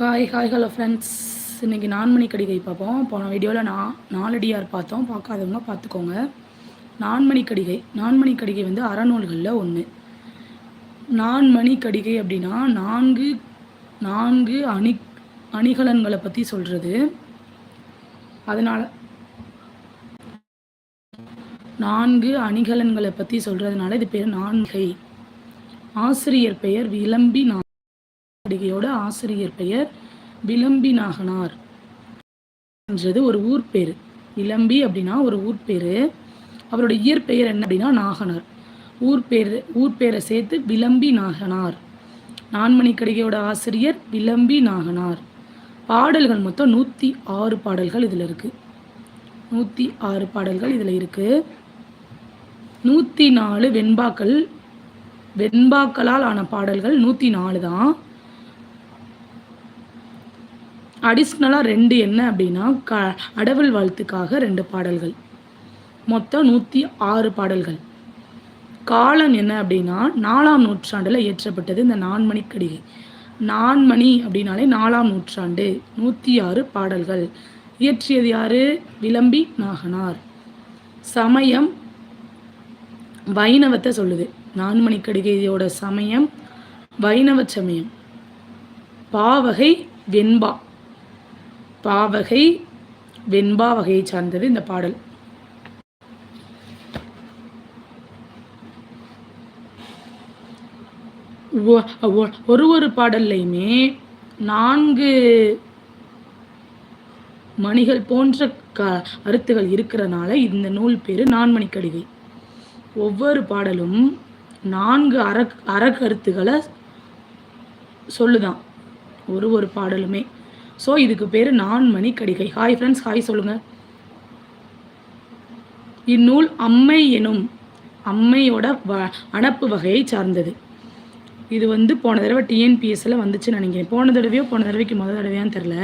Hi hi hello friends இன்றைக்கி நான்மணி கடிகை பார்ப்போம். போன வீடியோவில் நான் நாலடியார் பார்த்தோம். பார்க்காதவங்க பார்த்துக்கோங்க. நான்மணி கடிகை நான்மணி கடிகை வந்து அறநூல்களில் ஒன்று நான்மணி கடிகை அப்படின்னா நான்கு நான்கு அணி அணிகலன்களை பற்றி சொல்கிறது அதனால் நான்கு அணிகலன்களை பற்றி சொல்கிறதுனால இது பேர் நான்கை. ஆசிரியர் பெயர் விளம்பி நான் கடிகையோட ஆசிரியர் பெயர் விளம்பி நாகனார் என்றது ஒரு ஊர் பேர். விளம்பி அப்படின்னா ஒரு ஊர் பேர். அவரோட இயற்பெயர் என்ன அப்படின்னா நாகனார். ஊர் பேர் ஊர் பேரை சேர்த்து விளம்பி நாகனார் நான்மணி கடிகையோட ஆசிரியர் விளம்பி நாகனார் பாடல்கள் மொத்தம் நூற்றி ஆறு பாடல்கள் இதில் இருக்குது நூற்றி ஆறு பாடல்கள் இதில் இருக்குது நூற்றி நாலு வெண்பாக்கள் வெண்பாக்களால் ஆன பாடல்கள் நூற்றி நாலு தான். அடிஷ்னலாக ரெண்டு என்ன அப்படின்னா க அடவல் வாழ்த்துக்காக ரெண்டு பாடல்கள். மொத்தம் நூற்றி ஆறு பாடல்கள். காலம் என்ன அப்படின்னா நாலாம் நூற்றாண்டில் இயற்றப்பட்டது இந்த நான்மணி கடிகை. நான்மணி அப்படின்னாலே நாலாம் நூற்றாண்டு நூற்றி ஆறு பாடல்கள். இயற்றியது யாரு? விளம்பி நாகனார். சமயம் வைணவத்தை சொல்லுது. நான்மணி கடிகையோட சமயம் வைணவ சமயம். பாவகை வெண்பா. பாவகை வெண்பா வகையை சார்ந்தது இந்த பாடல். ஒரு ஒரு பாடல்லையுமே நான்கு மணிகள் போன்ற க கருத்துகள் இருக்கிறனால இந்த நூல் பேர் நான்மணி கடிகை ஒவ்வொரு பாடலும் நான்கு அற அறக்கருத்துக்களை சொல்லுதான். ஒரு ஒரு பாடலுமே. ஸோ இதுக்கு பேர் Nanmani Kadigai. Hi friends hi சொல்லுங்கள் இந்நூல் அம்மை எனும் அம்மையோட வ அணப்பு வகையை சார்ந்தது. இது வந்து போன தடவை டிஎன்பிஎஸ்சில் வந்துச்சுன்னு நினைக்கிறேன். போன தடவையோ போன தடவைக்கு முதல் தடவையான்னு தெரில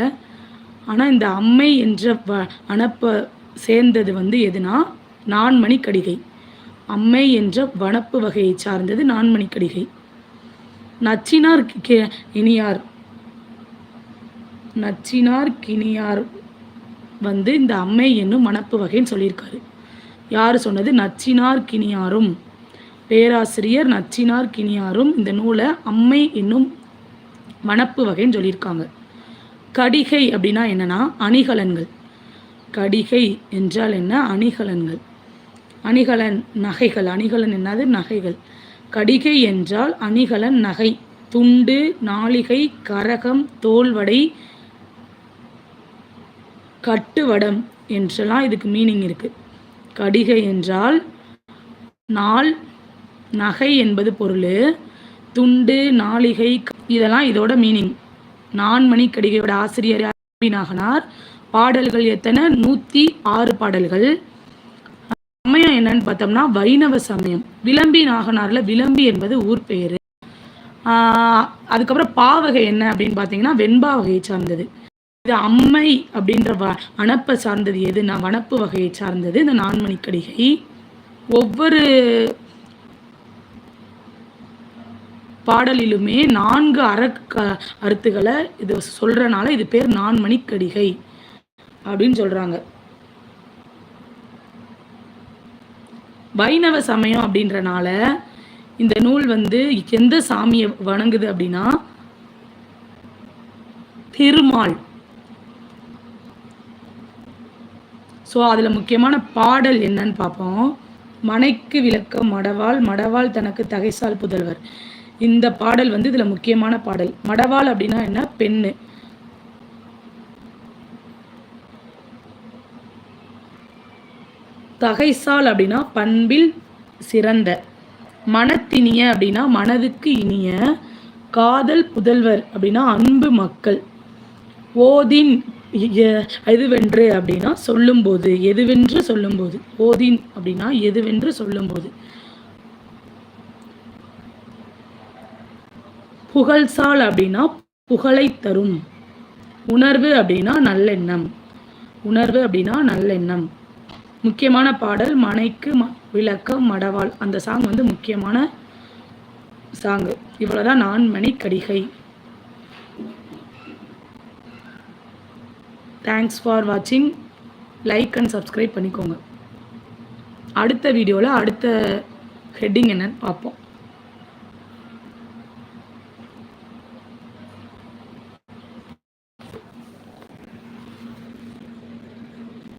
ஆனால் இந்த அம்மை என்ற வ அனப்பை சேர்ந்தது வந்து எதுனா? நான்மணி கடிகை. அம்மை என்ற வனப்பு வகையை சார்ந்தது நான்மணி கடிகை. நச்சினார் இனியார். நச்சினார் கிணியார் வந்து இந்த அம்மை என்னும் மணப்பு வகைன்னு சொல்லியிருக்காரு. யார் சொன்னது? நச்சினார் கிணியாரும் பேராசிரியர் நச்சினார் கிணியாரும் இந்த நூலை அம்மை என்னும் மணப்பு வகைன்னு சொல்லியிருக்காங்க. கடிகை அப்படின்னா என்னன்னா அணிகலன்கள். கடிகை என்றால் என்ன? அணிகலன்கள். அணிகலன் நகைகள். அணிகலன் என்னது? நகைகள். கடிகை என்றால் அணிகலன் நகை. துண்டு நாளிகை கரகம் தோல்வடை கட்டுவடம் என்றெல்லாம் இதுக்கு மீனிங் இருக்குது கடிகை என்றால் நாள் நகை என்பது பொருள் துண்டு நாளிகை இதெல்லாம் இதோட மீனிங் நான்மணி கடிகையோட ஆசிரியர் நாகனார். பாடல்கள் எத்தனை? நூற்றி ஆறு பாடல்கள். சமயம் என்னன்னு பார்த்தோம்னா வைணவ சமயம். விளம்பி நாகனாரில் விளம்பி என்பது ஊர் பெயர். அதுக்கப்புறம் பாவகை என்ன அப்படின்னு பார்த்தீங்கன்னா வெண்பா வகையை சார்ந்தது. இது அம்மை அப்படின்ற வ அணப்பை சார்ந்தது எதுனா வனப்பு வகையை சார்ந்தது இந்த நான்மணி கடிகை. ஒவ்வொரு பாடலிலுமே நான்கு அற அறுத்துகளை இது சொல்றனால இது பேர் நான்மணி கடிகை அப்படின்னு சொல்றாங்க. வைணவ சமயம் அப்படின்றனால இந்த நூல் வந்து எந்த சாமியை வணங்குது அப்படின்னா திருமால். ஸோ அதில் முக்கியமான பாடல் என்னன்னு பார்ப்போம் மனைக்கு விளக்கம் மடவாள் மடவாள் தனக்கு தகைசால் புதல்வர். இந்த பாடல் வந்து இதில் முக்கியமான பாடல். மடவாள் அப்படின்னா என்ன? பெண்ணு. தகைசால் அப்படின்னா பண்பில் சிறந்த. மனத்தினிய அப்படின்னா மனதுக்கு இனிய. காதல் புதல்வர் அப்படின்னா அன்பு மக்கள். ஓதின் எதுவென்று அப்படின்னா சொல்லும்போது எதுவென்று சொல்லும்போது ஓதின் அப்படின்னா எதுவென்று சொல்லும்போது. புகழ்சால் அப்படின்னா புகழை தரும். உணர்வு அப்படின்னா நல்லெண்ணம். உணர்வு அப்படின்னா நல்லெண்ணம். முக்கியமான பாடல் மனைக்கு ம விளக்கம் மடவாள். அந்த சாங் வந்து முக்கியமான சாங்கு. இவ்வளோதான் நான்மணி கடிகை. தேங்க்ஸ் ஃபார் வாட்சிங் லைக் அண்ட் சப்ஸ்கிரைப் பண்ணிக்கோங்க. அடுத்த வீடியோவில் அடுத்த ஹெட்டிங் என்னன்னு பார்ப்போம்.